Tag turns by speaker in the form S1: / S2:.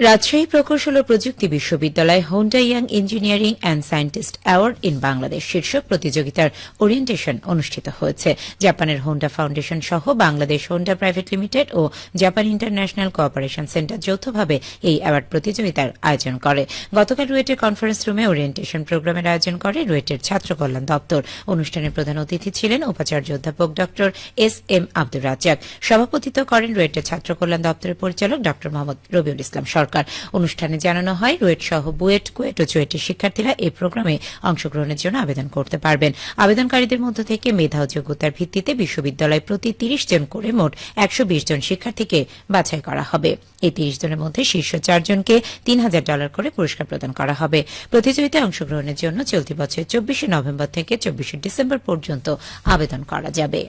S1: রাজশাহী প্রকৌশল ও প্রযুক্তি বিশ্ববিদ্যালয় Honda young engineering and scientist award in Bangladesh শীর্ষক প্রতিযোগিতার ওরিয়েন্টেশন অনুষ্ঠিত হয়েছে। জাপানের হোন্ডা ফাউন্ডেশন সহ বাংলাদেশ হোন্ডা প্রাইভেট লিমিটেড ও জাপান ইন্টারন্যাশনাল কোঅপারেশন সেন্টার যৌথভাবে এই অ্যাওয়ার্ড প্রতিযোগিতার আয়োজন করে। গতকাল রুয়েটের কনফারেন্স রুমে ওরিয়েন্টেশন প্রোগ্রামের আয়োজন করে রুয়েটের ছাত্র কল্যাণ দপ্তর। অনুষ্ঠানের প্রধান অতিথি ছিলেন উপাচার্য অধ্যাপক ড এস এম আব্দুর রাজ্জাক। সভাপতিত্ব করেন রুয়েটের ছাত্র কল্যাণ দপ্তরের পরিচালক ড মোহাম্মদ রবিউল ইসলাম সরকার। অনুষ্ঠানে জানানো হয়, রুয়েট সহ বুয়েট, কুয়েট ও চুয়েটের শিক্ষার্থীরা এই প্রোগ্রামে অংশগ্রহণের জন্য আবেদন করতে পারবেন। আবেদনকারীদের মধ্য থেকে মেধা ও যোগ্যতার ভিত্তিতে বিশ্ববিদ্যালয় প্রতি তিরিশ জন করে মোট একশো বিশ জন শিক্ষার্থীকে বাছাই করা হবে। এই তিরিশ জনের মধ্যে শীর্ষ চারজনকে তিন হাজার ডলার করে পুরস্কার প্রদান করা হবে। প্রতিযোগিতায় অংশগ্রহণের জন্য চলতি বছর চব্বিশে নভেম্বর থেকে চব্বিশে ডিসেম্বর পর্যন্ত আবেদন করা যাবে।